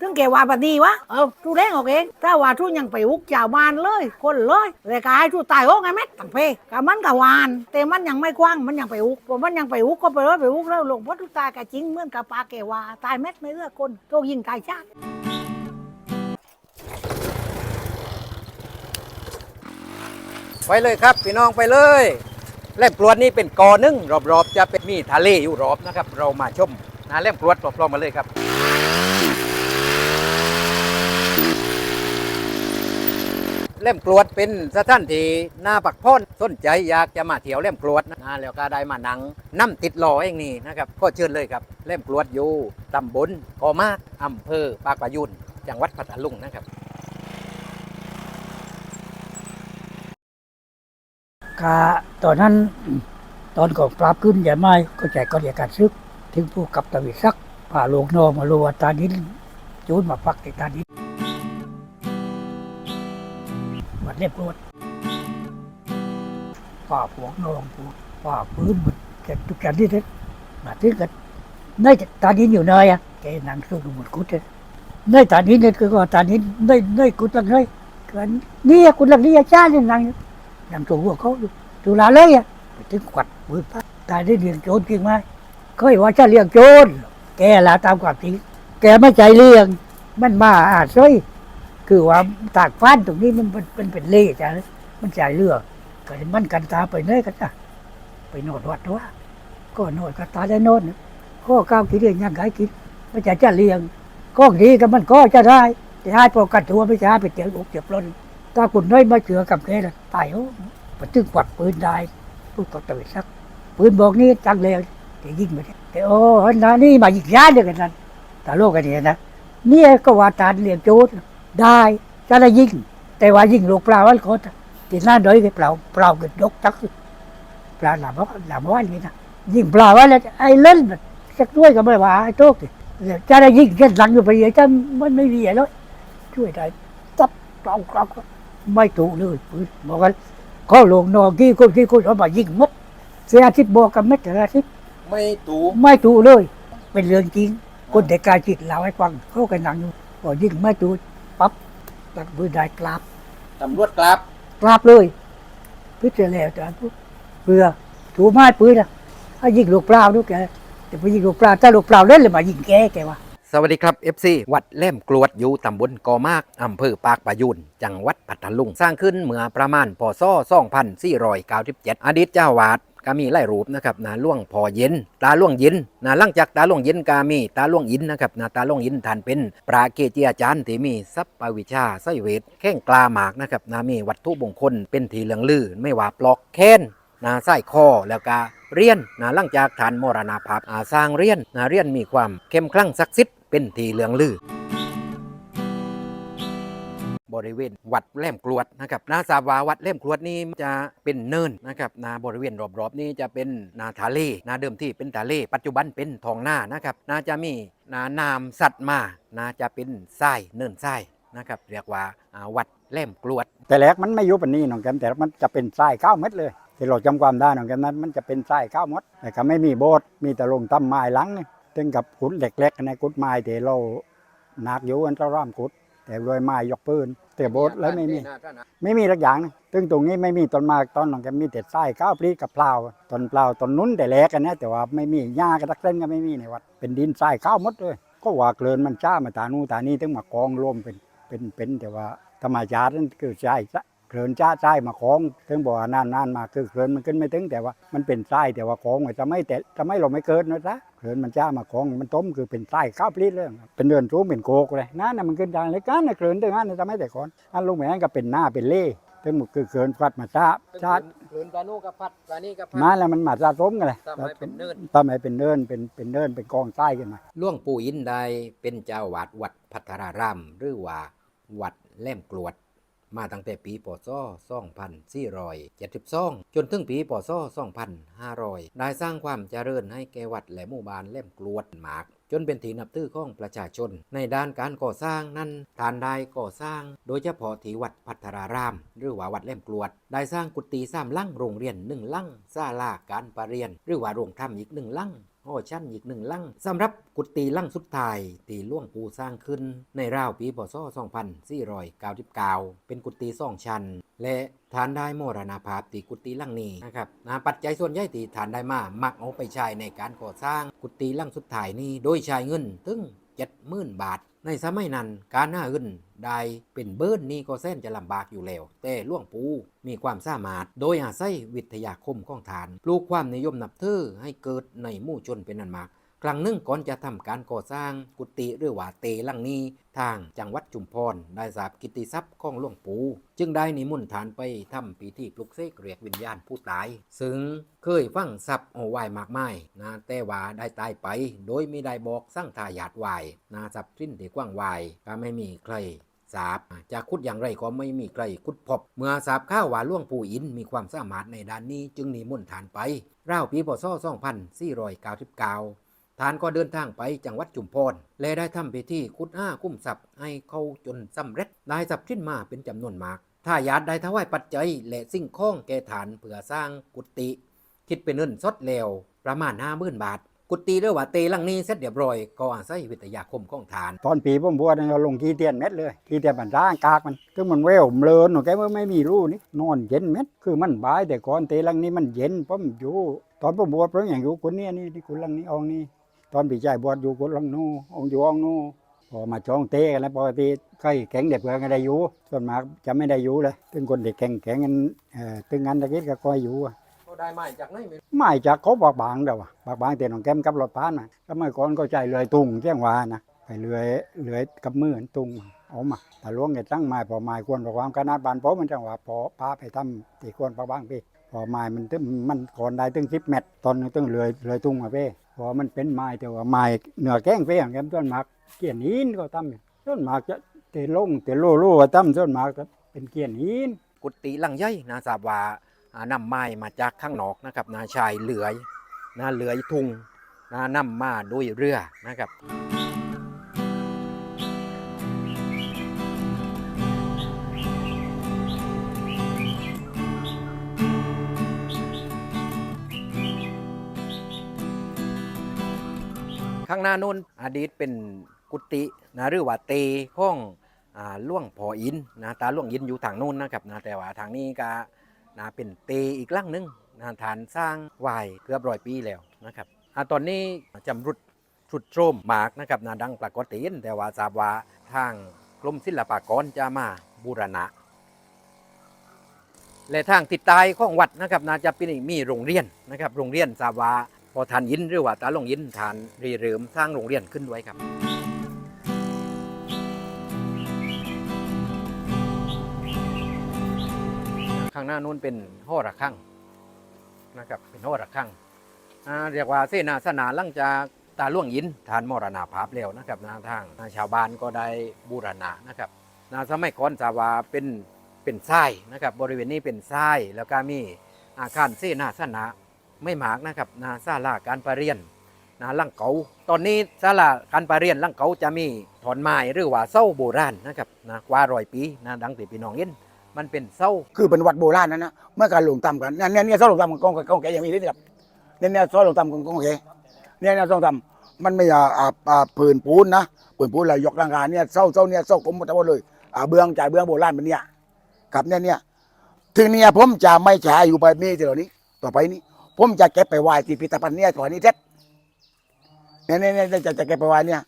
ถึงแกว่าปฏิวะ เออทูเรงออกเองถ้าว่าทูยังไปอุกเจ้าบ้านเลย คนเลยเลยกายทูตายโอ้ไงแม่ตั้งเพกับมันกับวาน แต่มันยังไม่กว้าง มันยังไปอุกพอมันยังไปอุกก็ไปเลยไปอุกแล้วหลวงพ่อทุตายกับจริงเหมือนกับปลาแกว่า ตายเม็ดไม่เลือกคนโตยิงตายชาติไปเลยครับพี่น้องไปเลยแหลมกรวดนี่เป็นกอหนึ่งรอบๆ จะเป็นมีทะเลอยู่รอบนะครับ เรามาชมนะแหลมกรวดรอบๆมาเลยครับ แห ล่มกรวดเป็นสถานที่น่าปักพ้อนสนใจอยากจะมาเที่ยวแหลมกรวดนะแล้วก็ได้มาหนังน้ำติดหล่อเองนี่นะครับก็เชิญเลยครับแหลมกรวดอยู่ตำบลกอมากอำเภอปากปายุนจังหวัดพัทลุงนะครับกาตอนนั้นตอนก่อนปราบขึ้นใหญ่ไม่ก็ใจก็เรียกการซึก ถึงผู้กับตะวิซักผ่าโลกนองมาโลวตานินจูนมาพักในตานิน เรียบรวดป่าพวกนองผู้ป่าพื้นหมดแกทุกอย่างที่เด็มาถึงกันในตานินอยู่เนยอะแกนั่งสู้ดูหมดกุดเลยในตานินเนี่ยคือก็ตานินในในกุดลังเลยกันนี่กุดลังนี่อาจารย์เนี่ยนั่งอยู่นำตัวพวเขาอยู่ตุลาเลยอะไปถึงขวัดปืนปั๊บตายได้เลี้ยงโจรจริงไหมเคยว่าจะเลี้ยงโจรแกละตามความจริงแกไม่ใจเลี้ยงมันมาอาซอย คือว่าตากฟ้านตรงนี้มันมันมันเป็นเล่จ้ะมันใจเลือก็มันกันตาไปเนยกันจ้ะไปโนดวัดว่าก็โนดก็ตาได้โนดนะก็ก้าวกินเรื่องยังไงกินไม่ใช่จะเลี้ยงก็ดีกับมันก็จะได้แต่ให้พอกันตัวไม่ใช่ไปเจออกเจ็บร้นถ้าคุณน้อยมาเจอกับแกละตายโอ้ปตึงกวัดปืนได้พูดกับตะเวซักปืนบอกนี่จังเลยแต่ยิงไปแต่โอ้ฮันานี่มายิงยาเดียวกันนั้นแต่โลกกันเนี่ยนะเนี่ยก็ว่าตาเรียนโจร ได้จะได้ยิงแต่ว่ายิงลูกเปล่าวันโคตรที่หน้าด้อยก็เปล่าเปล่าเกิดยกจักเปล่าหลับว่าหลับว่าอย่างนี้นะยิงเปล่าว่าแล้วไอ้เล่นสักด้วยก็ไม่ว่าไอ้โต๊ะจะได้ยิงแค่หลังอยู่ไปเยอะจะมันไม่มีอะไรช่วยได้ตับกรองกรองไม่ถูกเลยปืนบอกกันเขาลงนอกกี่คนกี่คนเอามายิงหมดเสียอาทิตย์บอกกันไม่แต่ละอาทิตย์ไม่ตูไม่ถูกเลย เป็นเรื่องจริงคนเด็กกายจิตเล่าให้ฟังเขากันนั่งอยู่พอยิงไม่ถูก ปั๊บตัดปืนได้กราบตำรวจกลับกราบเลยพิจารณาแต่ปุ๊บเพื่อถูกไม้ปืนอะถ้ายิงลูกเปล่าด้วยแกแต่พอยิงลูกเปล่าถ้าลูกเปล่าเล่นเลยมายิงแกแกว่าสวัสดีครับ FC วัดแหลมกรวดอยู่ตำบลกอมากอำเภอปากปายุนจังหวัดพัทลุง สร้างขึ้นเมื่อประมาณพศ2497อดีตเจ้าวาด ก็มีหลายรูปนะครับนาล่วงพอเย็น ตาล่วงเย็นนาหลังจากตาล่วงเย็นก็มีตาล่วงยินนะครับนาตาล่วงยินท่านเป็นปราเกจิอาจารย์ที่มีทรัพย์วิชาไสยเวทแข้งกลาหมากนะครับนามีวัตถุมงคลเป็นทีเหลืองลือไม่ว่าปลอกแค้นนาไส้คอแล้วก็เรียนนาหลังจากทานมรณภาพอาสร้างเรียนนาเรียนมีความเข้มขลังศักดิ์สิทธิ์เป็นทีเหลืองลือ ริเวณวัดแหลมกรวดนะครับนาสาวาวัดแหลมกรวดนี้จะเป็นเนินนะครับนาบริเวณรอบๆนี้จะเป็นนาทะเลนาเดิมที่เป็นทะเลปัจจุบันเป็นทองหน้านะครับนาจะมีนานามสัตว์มานาจะเป็นทรายเนินทรายนะครับเรียกว่าวัดแหลมกรวด แต่แรกมันไม่ยุบปานนี้น้องแกมแต่มันจะเป็นทรายเก้าเม็ดเลยที่เราจำความได้น้องแกมนั้นมันจะเป็นทรายเก้าเม็ดแต่ก็ไม่มีโบสถ์มีแต่ลงตั้มไม้หลังนี่ถึงกับขุดเหล็กๆในกุดไม้ที่เราหนักอยู่อันเราร่ามขุดแต่ด้วยไม้ยกปืน แต่โบสถ์แล้วไม่มี ไม่มีสักอย่างนะซึ่งตรงนี้ไม่มีต้นไม้ต้นน้องแกมมีแต่ทรายเก้าปลีกับเปล่าต้นเปล่าต้นนุ้นแต่แรกกันนะแต่ว่าไม่มีหญ้ากระตักเส้นก็ไม่มีในวัด เป็นดินทรายเก้าหมดเลย ก็ว่าเกลือนมันจ้ามาตานูนตานี้ถึงมากองรวมเป็นเป็นเป็นแต่ว่าธรรมชาตินั่นคือใช่เกลือนจ้าใช่มาคล้องถึงบอกว่านานนานๆมาคือเกลือนมันขึ้นไม่ถึงแต่ว่ามันเป็นทรายแต่ว่าคล้องไว้จะไม่แต่จะไม่เราไม่เกิดนะจ๊ะ เกลือนมันจ้ามาคล้องมันต้มคือเป็นทรายข้าวปลีเรื่องเป็นเดือนรู้เป็นโกกเลยนั่นน่ะมันขึ้นดังเลยกันนะเกลือนถึงนั่นนะจะไม่แต่ก่อนอันลุงแหวนก็เป็นหน้าเป็นเล่ถึงมันคือเกลือนฟัดมาจ้าจ้าเดินปลาโนกับพัดปลานี่กับพัดมาแล้วมันมาสะสมกันเลยทำให้เป็นเนินทำให้เป็นเนินเป็นเป็นเนินเป็นกองทรายขึ้นมาหล่วงปู่ยินได้เป็นเจ้าวาดวัดพัทรารามหรือว่าวัดแหลมกรวด มาตั้งแต่ปีปศ2472จนถึงปีปศ2500 ได้สร้างความเจริญให้แก่วัดและหมู่บ้านแหลมกรวดหมาก จนเป็นที่นับถือของประชาชน ในด้านการก่อสร้างนั้นทานได้ก่อสร้าง โดยเฉพาะที่วัดพัทราราม หรือว่าวัดแหลมกรวด ได้สร้างกุฏิสามลั่งโรงเรียนหนึ่งลั่งศาลาการประเรียน หรือว่าโรงธรรมอีกหนึ่งลั่ง พ่อชั้นอีกหนึ่งลังสำหรับกุฏิลังสุดท้ายตีหล่วงปูสร้างขึ้นในราวปีพศ2499 เป็นกุฏิสองชั้น และฐานได้มรณภาพตีกุฏิลังนี้นะครับนะปัจจัยส่วนใหญ่ตีฐานได้มามักเอาไปใช้ในการก่อสร้างกุฏิลังสุดท้ายนี้โดยใช้เงินถึง จ็ดหมื่นบาท ในสมัยนั้นการหน้าเงินได้เป็นเบิ้นนี่ก็เส้นจะลำบากอยู่แล้ว แต่ล่วงปูมีความสามารถ โดยอาศัยวิทยาคมของฐาน ปลูกความนิยมนับถือให้เกิดในหมู่ชนเป็นอันมาก ครั้งหนึ่งก่อนจะทำการก่อสร้างกุฏิหรือว่าเตลังนี้ ทางจังหวัดจุมพรได้ทราบกิติทรัพย์ของหลวงปู่จึงได้นิมนต์ฐานไปทำพิธีปลุกเสกเรียกวิญญาณผู้ตาย ซึ่งเคยฟังทรัพย์เอาไว้มากมายนะแต่ว่าได้ตายไป โดยไม่ได้บอกสร้างทายาทไว้นาทรัพย์สิ้นที่กว้างวายก็ไม่มีใครทราบจะคุดอย่างไรก็ไม่มีใครคุดพบ เมื่อทราบข่าวว่าล่วงปู่อินมีความสามารถในด้านนี้จึงนิมนต์ฐานไปราวปีพศ2499 ฐานก็เดินทางไปจังหวัดจุมพร และได้ทำพิธีคุดอ้าคุ้มทรัพย์ให้เขาจนสำเร็จได้ทรัพย์ขึ้นมาเป็นจำนวนมากถ้าญาติได้ถวายปัจจัย และสิ่งของแก่ฐานเพื่อสร้างกุฏิคิดเป็นเงินสดแล้วประมาณห้าหมื่นบาท กุฏิเรียกว่าเตลังนี้เสร็จเรียบร้อยก็อาศัยวิทยาคมของฐาน ตอนปีผมบวชเนี่ยเราลงขี้เตียนเม็ดเลยขี้เตียนมันร่างกากมันคือมันเววมเลินหนูแกว่าไม่มีรูนี่นอนเย็นเม็ดคือมันบายแต่ก่อนเตลังนี้มันเย็นผมอยู่ ตอนผมบวชเพราะอย่างอยู่คนเนี้ยนี่ที่คุณลังนี้องนี้ ตอนปีใจบวชอยู่คนลังนู้องค์อยู่องค์นู้พอมาจองเตะกันแล้วปกติใครแข็งเด็กเพื่อนก็ได้อยู่ส่วนมากจะไม่ได้อยู่เลยถึงคนเด็กแข็งแข็งกันเอ่อถึงงานตะกี้ก็คอยอยู่อะก็ได้มาจากไหนไม่ไม่จากเขาบอกบางเดียวอะบอกบางเตียนของแก้มกับรถพานมาก็เมื่อก่อนก็ใจเลื่อยตุงเที่ยงวานะไปเลื่อยเลื่อยกับมือตุงเอามาแต่ล้วงเงตั้งไม้พอไม้ควรประความขนาดบานพอมันจังหวะพอพาไปทำตีควรประบางพี่ พอไม้มันตึ้งมันก่อนได้ตึ้งสิบเมตรตอนนึงตึ้งเลื่อยเลื่อยตุงมาเป้พอมันเป็นไม้แต่ว่าไม้เหนือแก้งเป้ของแก้มต้นหมากเกี่ยนหินก็ทำต้นหมากจะเตะลงเตะโลโลก็ทำต้นหมากก็เป็นเกี่ยนหินกุฏิหลังใหญ่นะทราบว่าอ่านำไม้มาจากข้างนอกนะครับนาชายเหลือยนะเหลือยทุงนะนำมาด้วยเรือนะครับ ข้างหน้านู้นอดีตเป็นกุฏินะหรือว่าเตของอ่าล่วงพออินนะตาล่วงอินอยู่ทางนู้นนะครับนะแต่ว่าทางนี้ก็นะเป็นเตอีกหลังหนึงนะฐานสร้างไว้เกือบร้อยปีแล้วนะครับอตอนนี้จำรุดสุดโทรมมากนะครับนะดังปรากฏเห็นแต่ว่าทราบว่าทางกรมศิลปากรจะมาบูรณะ และทางติดตายของวัดนะครับนาจะเป็นมีโรงเรียนนะครับโรงเรียนทราบว่า พอทานยินหรือว่าตาหลวงยินทานรีเริมสร้างโรงเรียนขึ้นไว้ครับ ข้างหน้านู้นเป็นห้อระฆังนะครับเป็นห้อระฆังอาเรียกว่าเสนาสนะหลังจากตาหล่วงยินทานมรณาภาพแล้วนะครับนาทางชาวบ้านก็ได้บูรณะนะครับนาสมัยก่อนสาวาเป็นเป็นทรายนะครับบริเวณนี้เป็นทรายแล้วก็มีอาคารเสนาสนะ ไม่หมากนะครับนาซาลาการประเรียนนาลังเกาตอนนี้ศาลาการประเรียนลังเกาจะมีถอนไม้หรือว่าเส้าโบราณนะครับนะกว่าร้อยปีนะดังที่พี่น้องเห็นมันเป็นเส้าคือเป็นวัดโบราณนั่นนะเมื่อการหลงต่ำกันเนี่ยเนี่ยเนี่ยซ่อลงต่ำของกองกองแกยังมีนี่ครับเนี่ยเนี่ยซ่อลงต่ำของกองแกเนี่ยเนี่ยซ่อลงต่ำมันไม่อ่าอ่าผืนปูนนะผืนปูนเรายกร่างกายเนี่ยเศร้าเศร้าเนี่ยเศร้าผมหมดทั้งหมดเลยอ่าเบื้องจ่ายเบื้องโบราณเป็นเนี่ยกับเนี่ยเนี่ยถึงเนี่ยผมจะไม่ใช้อยู่แบบนี้ทีเหล่านี้ ต่อไปนี้ ผมจะเก็บไปไว้ที่พิพิธภัณฑ์เนี่ยต่อนี้เท็จเนี่ยเนี่ยเนี่ยจะจะเก็บไปไว้เนี่ย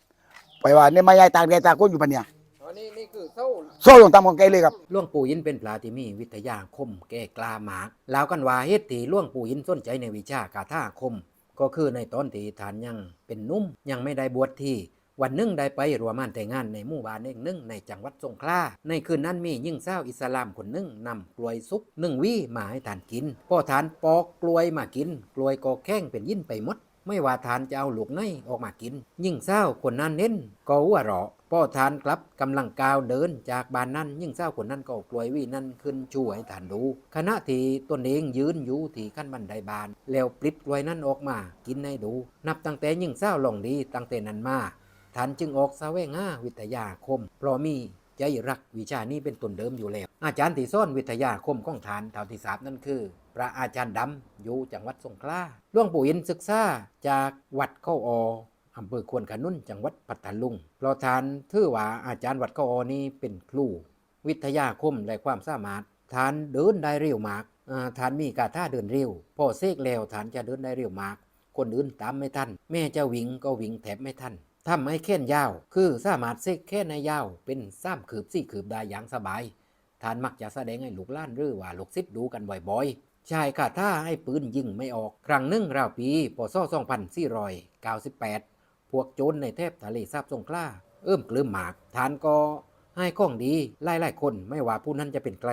ไปไว้เนี่ยไม่ย้ายต่างแดนต่างคนอยู่ปะเนี่ยอ๋อนี่นี่คือเส้าโซ่ลงต่ำของแกเลยครับหล่วงปู่ยินเป็นปลาที่มีวิทยาคมแก่กล้าหมากลาวกันว่าเหตุที่หล่วงปู่ยินสนใจในวิชาคาถาคม ก็คือในตอนที่ฐานยังเป็นหนุ่มยังไม่ได้บวชที่ วันหนึ่งได้ไปรัวมานแต่งงานในหมู่บ้านเองหนึ่งในจังหวัดสงขลาในคืนนั้นมียิ่งเศร้าอิสลามคนหนึ่งนำกล้วยซุกหนึ่งวี่มาให้ทานกินพอทานปอกกล้วยมากิน กล้วยก็แข้งเป็นยิ่นไปหมดไม่ว่าทานจะเอาลูกในออกมากิน ยิ่งเศร้าคนนั้นเน้นก็หัวราะพ่อทานกลับกำลังก้าวเดินจากบ้านนั้น ยิ่งเศร้าคนนั้นก็กลวยวีนั้นขึ้นช่วยทานดูขณะที่ตนเองยืนอยู่ที่ขั้นบันไดบาน แล้วปลิดกลวยนั้นออกมา กินให้ดู นับตั้งแต่ยิ่งเศร้าลงดีตั้งแต่นั้นมา ท่านจึงออกแสวงหาวิทยาคม เพราะมีใจรักวิชานี้เป็นต้นเดิมอยู่แล้ว อาจารย์ที่ซ่อนวิทยาคมของฐานเท่าที่ทราบนั่นคือ พระอาจารย์ดำอยู่จังหวัดสงขลาหลวงปู่อินศึกษาจากวัดเข้าออำเภอควนขนุนจังหวัดปัตตาลุงเพราะทานถือว่าอาจารย์วัดเข้าอนี้เป็นครู วิทยาคมและความสามารถฐานเดินได้เร็วมากอ่าฐานมีกาท่าเดินเร็ว พอเสกแล้วฐานจะเดินได้เร็วมาก คนอื่นตามไม่ทัน แม่จะวิ่งก็วิ่งแถบไม่ทัน ทำให้แค้นยาว คือสามารถเสกแค่ในยาว เป็นซ้ำขืบสี่ขืบได้อย่างสบายฐานมักจะแสดงให้ลูกล้านหรือว่าลูกศิษย์ดูกันบ่อยๆชายคาท่าให้ปืนยิงไม่ออก ครั้งหนึ่งราวปีปศ2498 พวกโจรในแทบทะเลสาบสงขลาเอิ่มกลืมหมากฐานก็ให้ข้องดีไล่ไล่ๆคนไม่ว่าผู้นั้นจะเป็นใคร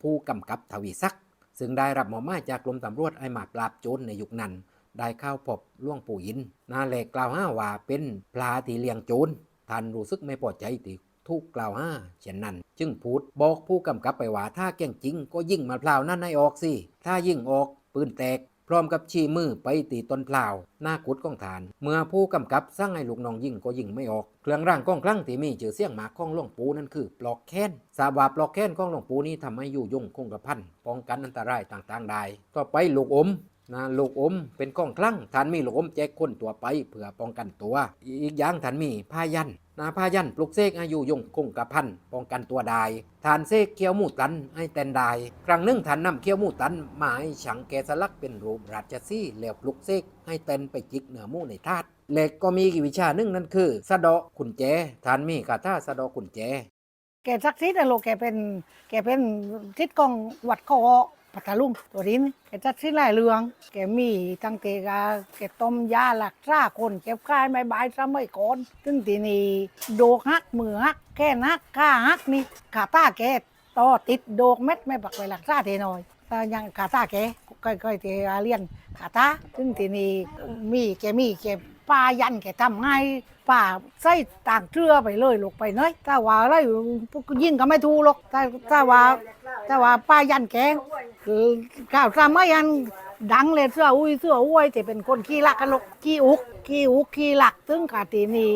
ผู้กำกับทวีศักดิ์ซึ่งได้รับมอบหมายจากกรมตำรวจไอ้มาปราบโจรในยุคนั้น ได้เข้าพบล่วงปู่อิน นาแหลกกล่าวห้าว่าเป็นปลาที่เลี้ยงโจรท่านรู้สึกไม่พอใจที่ถูกกล่าวห้าเช่นนั้น จึงพูดบอกผู้กำกับไปว่าถ้าแก่งจริง ก็ยิ่งมาพลาวนั่นให้ออกสิ ถ้ายิ่งออก ปืนแตก พร้อมกับชี้มือไปตีต้นพลาว หน้ากุดของฐาน เมื่อผู้กำกับสั่งให้ลูกน้องยิงก็ยิงไม่ออก เครื่องร่างก้องคลั่งที่มีชื่อเสียงหมากของหลวงปูนั่นคือ ปลอกแค้นทราบาปลอกแค้นของหลวงปูนี้ทำให้อยู่ยงคงกระพันป้องกันอันตรายต่างๆได้ต่อไปลูกอม นะลูกอมเป็นก้องคลั่งท่านมีลูกอมแจกคนตัวไปเพื่อป้องกันตัว อีกอย่างท่านมีผ้ายันนะผ้ายันปลุกเสกอายุยงคงกระพันป้องกันตัวได้ท่านเสกเคี้ยวมูตันให้แตนได้ครั้งหนึ่งท่านนำเคี้ยวมูตันมาให้ฉังแกสลักเป็นรูปราชสีห์แล้วปลุกเสกให้แตนไปจิกเหนือมูในธาตุเหล็กก็มีกี่วิชาหนึ่งนั่นคือ สะเดาะขุนแจท่านมีคาถาสะเดาะขุนแจแกสักทธิ์อะลูกแกเป็นแกเป็นทิศกองวัดเขา ปัตตาลุงตัวนี้แกสักดิ์สิหลายเรื่องแกมีตั้งแต่กาแกต้มยาหลักซ่าคนเก็บค่ายไม่บายสมัยก่อนซึ่งทีนี้โดกหักมือหักแค่นักข้าหักนี่ขาตาแกต่อติดโดกเม็ดไม่บักไปหลักซ่าเทน้อยแต่ยังขาตาแกค่อยๆเทเรียนขาตาซึ่งทีนี้มีแกมีแกป้ายันแกทำง่ายป่าใส่ต่างเชื่อไปเลยลูกไปเนยถ้าว่าอะไรพวกยิ่งก็ไม่ถูกหรอกถ้าถ้าว่า ถ้าว่าป้ายันแกงคือข้าวสามัยยันดังเลยเสื้ออุ้ยเสื้ออุ้ยจะเป็นคนขี้ลักกันลูกขี้อุกขี้อุกขี้ลักถึงขาตีนี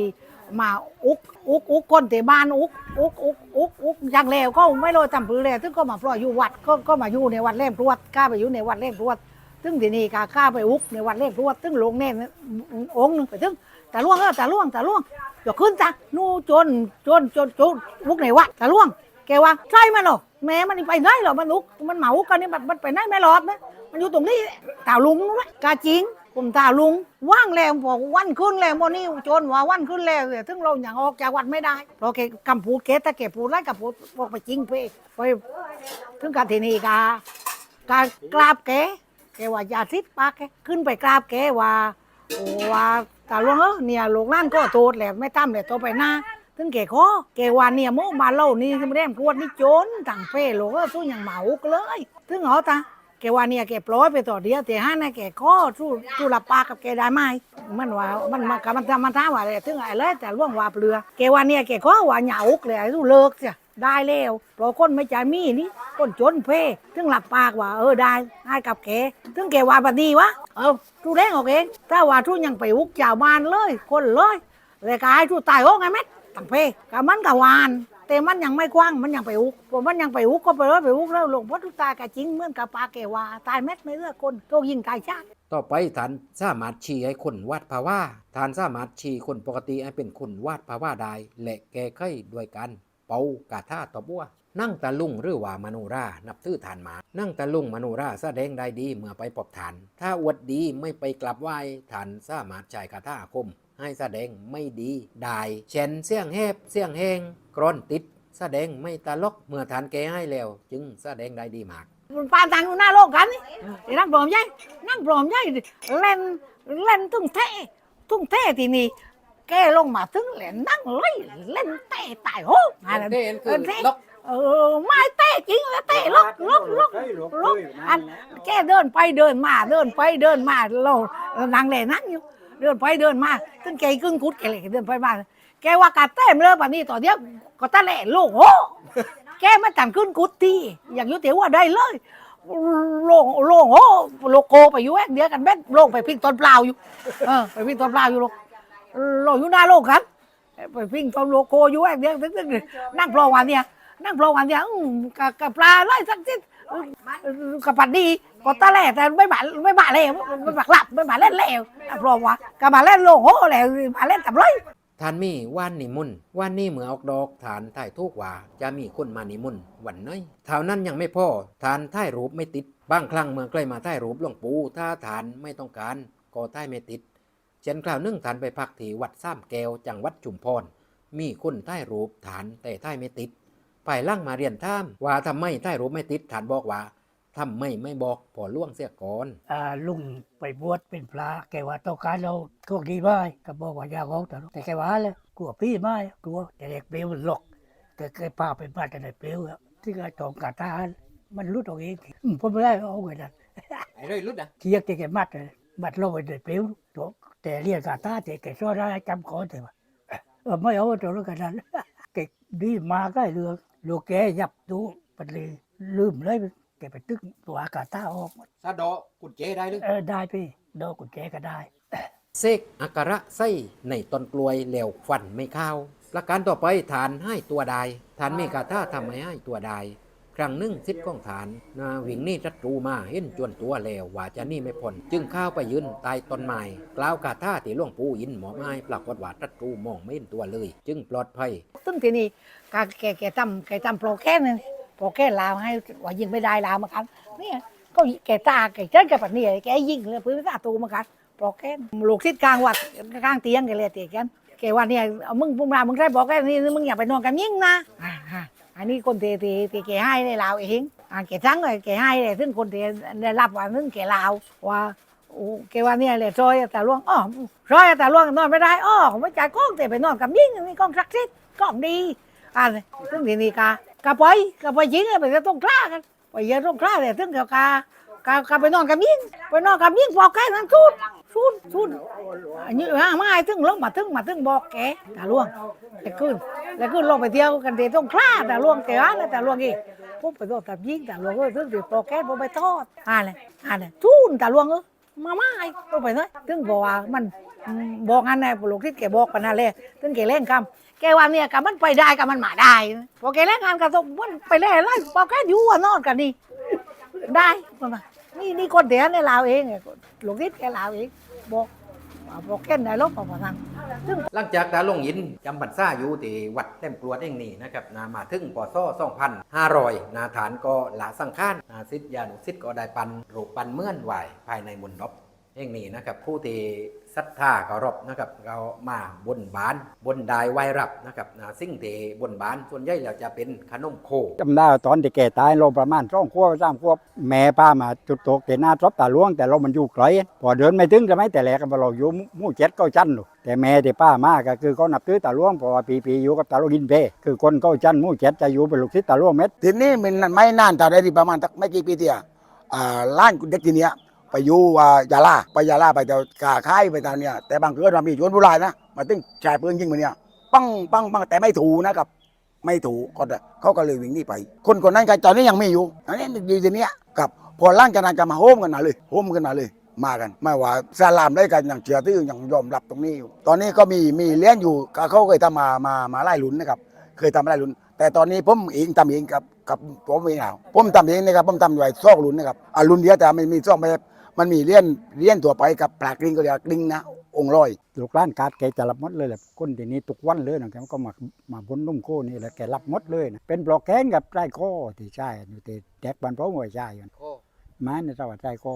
มาอุกอุกอุกคนเตบ้านอุกอุกอุกอุกอุกอย่างแล้วก็ไม่รู้จำปือเลยถึงก็มาปล่อยอยู่วัดก็ก็มาอยู่ในวัดเล่มพรวดกล้าไปอยู่ในวัดเล่มพรวดถึงทีนี้กาข้าไปอุกในวัดเล่มพรวดถึงลงเน่นองค์หนึงไปถึงแตาล่วงเออตาล่วงแตาล่วงอย่าขึ้นจ้ะนู่จนจนจนจนวุกไหนวะตาล่วง แกว่าใช่มันเหรอแม่มันไปไหนเหรอมันลุกมันเหมากันนี่มันไปไหนไม่รอดนะมันอยู่ตรงนี้ตาลุงนู้นไหมกาจิงผมตาลุงว่างแล้วบอกวันขึ้นแล้วโมนี่จนว่าวันขึ้นแล้วเนี่ยถึงเราอย่างออกจากวัดไม่ได้เพราะแกคำพูดแกต่แกพูดไรกับพูดบอกไปจริงไปไปถึงกาทีนีกากากราบแกแกว่าอย่าซิดปากแกขึ้นไปกราบแกว่าว่าตาลวงเออเนี่ยลูกนั่นก็โทษแหละไม่ตั้มแหละตัวไปหน้า ถึงแกขอแกว่าเนี่ยโมมาเล่านี่ไม่ได้พวดนี่จนต่างเป้ลูกเออสู้อย่างเหมาเลยถึงเหรอตาแกว่าเนี่ยแกปล่อยไปต่อเดียวแต่ห้านะแกขอสู้สู้รับปากกับแกได้ไหมมันว่ามันมันกับมันทำมันท้าว่าอะไรถึงไอ้เลยแต่ล่วงว่าเปลือแกว่าเนี่ยแกขอว่าเหงาเลยสู้เลิกจ้ะได้แล้วเพราะคนไม่ใจมีนี่คนจนเพ่ถึงหลับปากว่า เออได้ให้กับแกถึงแกว่าบบนี้วะเออทูแรงออกเองถ้าว่าทูยังไปอุกจ้าบ้านเลย คนเลยเลยกายทูตายโอ้ไงแม่ ตั้งเพกับมันกับวาน แต่มันยังไม่กว้างมันยังไปอุกพอมันยังไปอุกก็ไปเลยไปอุกแล้วหลวงพ่อทุตายกับจริงเหมือนกับปลาแกว่าตายเม็ดไม่เลือกคนโตยิงตายชาติต่อไปฐานสามารถชี้ให้คนวาดภาวะฐานสามารถชี้คนปกติให้เป็นคนวาดภาวะได้และแก้ไขด้วยกัน เป่ากาท่าตบบัวนั่งตะลุงหรือว่ามโนรา นับถือฐานหมา นั่งตะลุงมโนราแสดงได้ดีเมื่อไปปอบฐาน ถ้าอวดดีไม่ไปกลับไหว้ฐานสามารถใช้คาถาคม ให้แสดงไม่ดีได้เช่นเสียงแหบเสียงแหงกรอนติด แสดงไม่ตลกเมื่อฐานแก้ให้แล้ว จึงแสดงได้ดีมากมันปานต่างอยู่หน้าโลกกันนี่ไอ้นั่งปลอมใหญ่นั่งปลอมใหญ่เล่นเล่นทุ่งเท่ทุ่งเท่ทีนี้แกลงมาถึงเล่นนั่งเลยเล่นเตะตายโหงอะไรเต้นคือลกเออไม่เตะจริงแล้วเตะลกลกลกลกอันแกเดินไปเดินมาเดินไปเดินมาเรานางเล่นนั่งอยู่ เดินไปเดินมาถึงแกกึ่งกุดแกเลยเดินไปมาแกว่ากาเต้มเลยแบบนี้ต่อเดียวก็ตะแหล่โลกโหแกมาจันขึ้นกุฏิอย่างยุติว่าได้เลยโล่งโล่งโอ้โลโกไปอยู่แอกเดียวกันแม่โล่งไปพิงต้นเปล่าอยู่เออไปพิงต้นเปล่าอยู่โลกโลกอยู่หน้าโลกครับไปวิ่งตอมโลโก้อยู่แอบเดียวกๆนั่งพลอวันเนี่ยนั่งพลอวันเนี่ยกับกับปลาไล่สักทิศ กับปัดดีก็ตะแหล่แต่ไม่บาไม่บาเลยไม่บาหลับไม่บาเล่นแล้วพลอวะกับมาเล่นโลโก้แล้วมาเล่นกับเลยทานมีว่านนิมุนว่านนี่เหมือออกดอกฐานถ่ายทูกว่าจะมีคนมานิมุนวันน้อยเท่านั้นยังไม่พอฐานถ่ายรูปไม่ติดบางครั้งเมื่อใกล้มาถ่ายรูปหลวงปู่ถ้าฐานไม่ต้องการก็ถ่ายไม่ติดเช่นคราวนึ่งฐานไปพักที่วัดซ้ำแก้วจังหวัดจุมพรมีคนถ่ายรูปฐานแต่ถ่ายไม่ติด ภายหล่างมาเรียนท่ามว่าทำไมถ่ายรูปไม่ติดฐานบอกว่าทำไมไม่บอกพอล่วงเสียก่อนอ่าลุงไปบวชเป็นพระแกว่าต้องการเราโชคดีไหมก็บอกว่าอยากเอาแต่แต่แกว่าเลยกลัวพี่ไหมกลัวแต่เด็กเปลวมันหลอกแต่แกพาไปบ้านแต่เด็กเปลวอะที่กระจองกาตามันรุดออกเองอืมผมไม่ได้เอาไว้นั่นไอ้เรื่อยรุดนะเทียกที่แกมัดเลยมัดลงไปเด็กเปลวตัวแต่เรียกกาตาแต่แกซ่อนได้จำขอแต่ว่าเออไม่เอาตัวรู้กันนั้นแกดีมาใกล้เรือโลกแกยับดูปัดเลยลืมเลยแกไปตึกตัวกาตาออกหมดซาดอกุญแจได้หรือเออได้พี่ดอกกุญแจก็ได้เสกอาการะไส้ในต้นกลวยเหลวฟันไม่เข้าประการต่อไปฐานให้ตัวใดฐานมีกาท่าทำให้ให้ตัวใด ครั้งหนึ่งสิทธิ์ของฐานนาวิ่งหนี่จัตรูมาเห็นจวนตัวแล้วว่าจะหนี่ไม่พ้นจึงเข้าไปยืนใต้ต้นไม้กล่าวกาท่าที่หลวงปู่อินหมอไม้ปรากฏว่าจัตรูมองไม่เห็นตัวเลย จึงปลอดภัยซึ่งทีนี้กาแกแกทำแกทำโปรแกรมนึงโปรแกรมลาวให้ว่ายิงไม่ได้ลาวมือนกันเนี่ยก็แกตาแกเจ้ากับปันนี่แกยิงเลยปืนตาตูมือนกันโปรแกรมลูกทิศกลางวัดกลางเตียงแกเลยเตียกันแกว่าเนี่ยเอามึงพุ่งมามึงได้บอกแกนี่มึงอย่าไปนอนกับยิงนะ อันนี้คนเตะเตะเตะแกให้ในลาวเองอ่าแกทั้งเลยแกให้เลยซึ่งคนเตะได้รับว่านึงแกลาวว่าโอ้แกว่าเนี่ยเลยซอยแต่ล่วงอ๋อซอยแต่ล่วงนอนไม่ได้อ๋อไม่จ่ายกล้องแต่ไปนอนกับยิงนี่กล้องศักดิ์สิทธิ์กล้องดีอ่าซึ่งทีนี้กากาไปกาไปยิงไปจะต้องกล้ากันไปเยอะต้องกล้าเลยซึ่งเกี่ยวกากากาไปนอนกับยิงไปนอนกับยิงบอกแกนั้นชุด ชุดชุดอันนี้ฮะไม่ถึงลงมาถึงมาถึงบอกแกตาล่วงแต่ขึ้นแล้วขึ้นลงไปเที่ยวกันเดี๋ยวต้องกล้าแต่ล่วงแต่ว่าแต่ล่วงอีกปุ๊บไปโดนตับยิงแต่ล่วงก็ถึงเดี๋ยวบอกแกบอกไปทอดอ่าเลยอ่าเลยชุนแต่ล่วงเออมาไม่ลงไปเลยถึงบอกว่ามันบอกอันไหนลูกที่แกบอกกันนั่นเลยถึงแกเล่นคำแกว่าเนี่ยกับมันไปได้กับมันมาได้พอแกแลกงานกับตมันไปเล่นไรพอแกอยู่อะนอนกันนี่ได้มันมานี่นี่คนเดียวในลาวเองเนี่ยหลวงทิศแกลาวเอง บอกบอกแกได้ลบออกมาทางหลังจากดาลงยินจำพรรษาอยู่ที่วัดแต้มกรวดเองนี่นะครับนามาถึงปศ2500นาร้อยนาฐานก็ลาสังขานนาสิทธิยานุสิทธิ์ก็ได้ปันรูปปันเมื่อนไหวภายในมณฑป เองนี่นะครับผู้ที่ศรัทธาเคารพนะครับเรามาบนบาน บนดายไหวรับนะครับนาสิ่งที่บนบานส่วนใหญ่แล้วจะเป็นขนมโคจำได้ว่าตอนที่แกตายเราประมาณสองขวบสามขวบแม่ป้ามาจุดตกแต่หน้าทบตาล่วง แต่เรามันอยู่ไกลพอเดินไม่ถึงจะไม่แต่แหลกกันเราอยู่หมู่เจ็ดเก้าชั้นหรอกแต่แม่ที่ป้ามาก็คือเขานับถือตาล่วงเพราะว่าปีปีๆอยู่กับตาล่วงกินเพคือคนเก้าชั้นหมู่เจ็ดจะอยู่เป็นลูกศิษย์ตาล่วงเม็ดทีนี้มันไม่นานแต่ได้ที่ประมาณสักไม่กี่ปีเดียวอ่าล้านเด็กทีเนี้ย ไปอยู่อ่ายาลาไปยาลาไปแต่กาค่ายไปตามเนี่ยแต่บางเกิดมามีชวนผู้ร้ายนะมาตึ้งชายปืนยิงมาเนี่ยปังปังปังแต่ไม่ถูนะครับ ไม่ถูกก็เขาก็เลยวิ่งหนีไป คนคนนั้นก็ตอนนี้ยังไม่อยู่อันนี้อยู่ทีเนี้ยกับพอล้านจากนั้นก็มาโฮมกันมาเลยโฮมกันมาเลยมากัน ไม่ว่าสลามได้กันอย่างเชื่อถืออย่างยอมรับตรงนี้อยู่ ตอนนี้ก็มีมีเลี้ยงอยู่เขาเคยทำมามามาไล่ลุนนะครับ เคยทำมาไล่ลุน แต่ตอนนี้ผมเองทำเองกับกับผมเองเอาผมทำเองนะครับผมทำไว้ซอกลุนนะครับอ่าลุ้นเดียวแต่มันมีซอกไม่ มันมีเลี้ยนเลี้ยนตัวไปกับปลากลิ้งก็เรียกกลิ้งนะองค์ร้อยลูกร้านการแกจะรับหมดเลยแหละคนที่นี้ทุกวันเลยนะแกก็มามาบนนุ่มโคนี่แหละแกรับหมดเลยนะเป็นปลอกแขนกับไส้ข้อที่ใช่อยู่ที่แดกบันเพราะหัวใช่อยู่ไม้ในสวัสดิ์ไส้ข้อ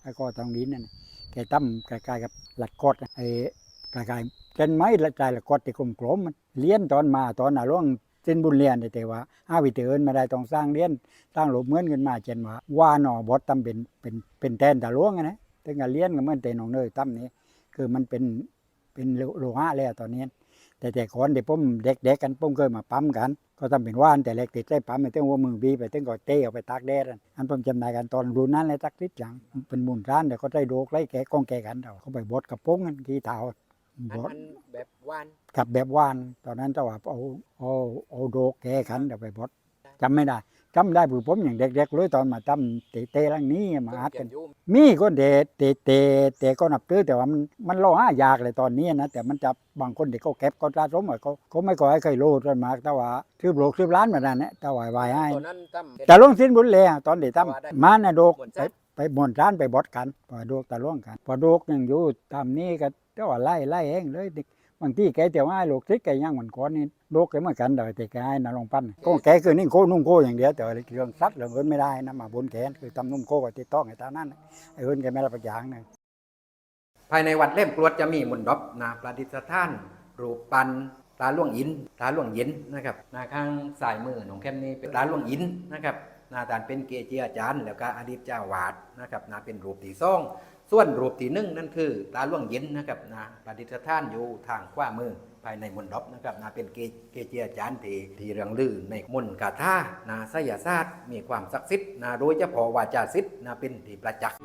ไส้ข้อตรงนี้นั่นน่ะแกตั้มใกล้ๆกับหลัดกอดไอ้ใกล้ๆเป็นไม้ละใจหลัดกอดที่กลมๆมันเลี้ยนตอนมาตอนน่ะร่วง เส้นบุญเรียนแต่ว่าอาวิเตือนมาได้ต้องสร้างเลี้ยนสร้างหลบเหมือนกันมาเช่นว่าว่าหนอบดตั้มเป็นเป็นเป็นแทนตาล่วงนะถึงกับเลี้ยนก็เหมือนเตนของเนยตั้มนี้ คือมันเป็นเป็นโลหะแล้วตอนนี้ แต่แต่ก่อนเดี๋ยวผมเด็กๆกันผมเคยมาปั๊มกัน ก็ทำเป็นว่านแต่เล็กติดได้ปั๊มไปตั้งหัวมือบีไปตั้งก็เต้เอาไปตากแดดอะอันผมจำได้กันตอนรุ่นนั้นเลยตักติดจังเป็นมุนร้านเดี๋ยวก็ได้โดกไล่แกะกองแกะกันเราเขาไปบดกับโป้งกันกี่เท้า บดแบบวานกับแบบว่าน ตอนนั้นเจ้าว่าเอาเอาเอาโดกแกะขันเดี๋ยวไปบดจำไม่ได้จำได้ผู้ผมอย่างเด็กๆเลยตอนมาจำเตะเตะลังนี้มาอัดกันมีคนเดเตะเตะเตะก็นับถือแต่ว่ามันมันรอหายากเลยตอนนี้นะแต่มันจะบางคนเด็กเขาเก็บก็สะสมอะเขาเขาไม่ก่อให้ใครรู้จนมากแต่ว่าซื้อโบรกซื้อร้านมานั่นแหละแต่ว่าไหวให้ ตอนนั้นตั้ม แต่ลงสิ้นบุญเลยอะตอนเด็กว่าได้ทำมาน่ะโดกบ่นไปจ้ะ ไปบนร้านไปบดกันพอโดกตะล่วงกันพอโดกยังอยู่ตามนี้ก็ เจ้าว่าไล่ไล่เองเลยบางทีแกเตียวให้ลูกทิศแกยังเหมือนก้อนนี่โดกแกเหมือนกันแต่แต่แกให้นาลงปั้นก็แกคือนิ่งโคนุ่งโคอย่างเดียวแต่ว่าเรื่องซัดเรื่องเอินไม่ได้นะมาบนแขนคือทำนุ่มโคกับติดต้องไอ้ตานั่นไอ้เอินแกไม่รับประอย่างหนึงภายในวัดเล่มกรวดจะมีมนต์ดบนาประดิษฐาน รูปปันตาล่วงอินตาล่วงยินนะครับนาข้างสายมือของแคมนี้เป็นตาล่วงอินนะครับนาตานเป็นเกจิอาจารย์ แล้วก็อดีตเจ้าวาดนะครับนาเป็นรูปที่สอง ส่วนรูปที่หนึ่งนั่นคือตาล่วงยินนะครับนะประดิษฐานอยู่ทางขวามือภายในมนต์ดบนะครับนาเป็นเกจิอาจารย์ที่ที่เรืองลือในมนต์กาถานาไสยศาสตร์มีความศักดิ์สิทธิ์นาโดยเฉพาะวาจาศิษย์นาเป็นที่ประจักษ์